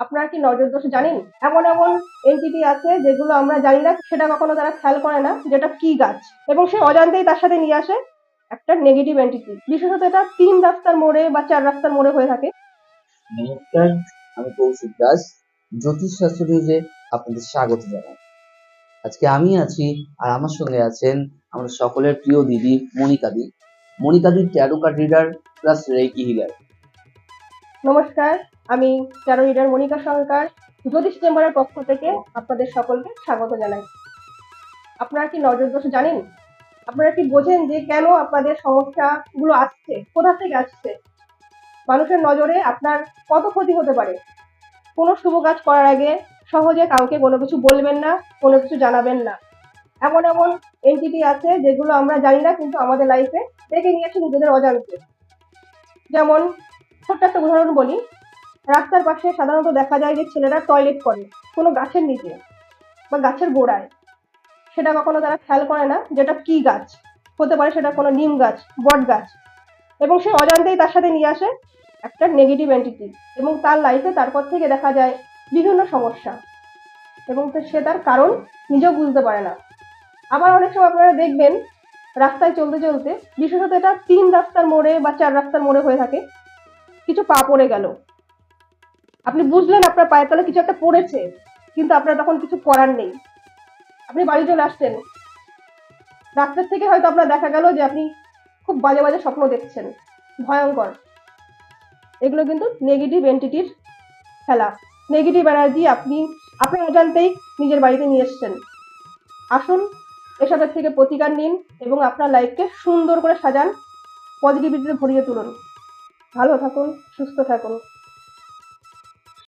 আপনারা কি নজর দোষ জানেন? এমন এমন এনটিটি আছে যেগুলো আমরা জানি না সেটা কখনো তারা খেয়াল করে না যেটা কি গাছ। এবং সে অজান্তেই তার সাথে নিয়ে আসে একটা নেগেটিভ এন্টিটি বিশেষত এটা তিন রাস্তার মোড়ে বা চার রাস্তার মোড়ে হয়ে থাকে। নমস্কার আমি কৌশিক দাস জ্যোতিষ শাস্ত্রীজে আপনাদের স্বাগত জানাই। আজকে আমি আছি আর আমার সঙ্গে আছেন আমাদের সকলের প্রিয় দিদি মনিকাদি মনিকাদি tarot card reader plus reiki healer নমস্কার। আমি ট্যারো রিডার মনিকা সরকার, জ্যোতিষ চেম্বারের পক্ষ থেকে আপনাদের সকলকে স্বাগত জানাই। আপনারা কি নজর দোষ জানেন? আপনারা কি বোঝেন যে কেন আপনাদের সমস্যাগুলো আসছে? কোথা থেকে আসছে? মানুষের নজরে আপনার কত ক্ষতি হতে পারে? কোনো শুভ কাজ করার আগে সহজে কাউকে কোনো কিছু বলবেন না, কোনো কিছু জানাবেন না। এমন এমন এনটিটি আছে যেগুলো আমরা জানি না, কিন্তু আমাদের লাইফে ডেকে নিয়েছে নিজেদের অজান্তে। যেমন ছোট্ট একটা উদাহরণ বলি রাস্তার পাশে সাধারণত দেখা যায় যে ছেলেরা টয়লেট করে, কোনো গাছের নিচে বা গাছের গোড়ায়। সেটা কখনো তারা খেয়াল করে না যেটা কি গাছ। হতে পারে সেটা কোনো নিম গাছ, বট গাছ। এবং সে অজান্তেই তার সাথে নিয়ে আসে একটা নেগেটিভ এন্টিটি এবং তার লাইফে তারপর থেকে দেখা যায় বিভিন্ন সমস্যা। এবং সে তার কারণ নিজেও বুঝতে পারে না। আবার অনেক সময় আপনারা দেখবেন, রাস্তায় চলতে চলতে বিশেষত এটা তিন রাস্তার মোড়ে বা চার রাস্তার মোড়ে হয়ে থাকে, কিছু পা পড়ে গেল। আপনি বুঝলেন আপনার পায়ের তলে কিছু একটা পড়েছে, কিন্তু আপনার তখন কিছু করার নেই। আপনি বাড়ি চলে আসছেন। রাস্তার থেকে হয়তো আপনার দেখা গেল যে আপনি খুব বাজে বাজে স্বপ্ন দেখছেন। ভয়ঙ্কর। এগুলো কিন্তু নেগেটিভ এন্টিটির খেলা। নেগেটিভ এনার্জি আপনি আপনি অজান্তেই নিজের বাড়িতে নিয়ে এসছেন। আসুন, এসবের থেকে প্রতিকার নিন এবং আপনার লাইফকে সুন্দর করে সাজান পজিটিভিটিতে ভরিয়ে তুলুন। ভালো থাকুন, সুস্থ থাকুন।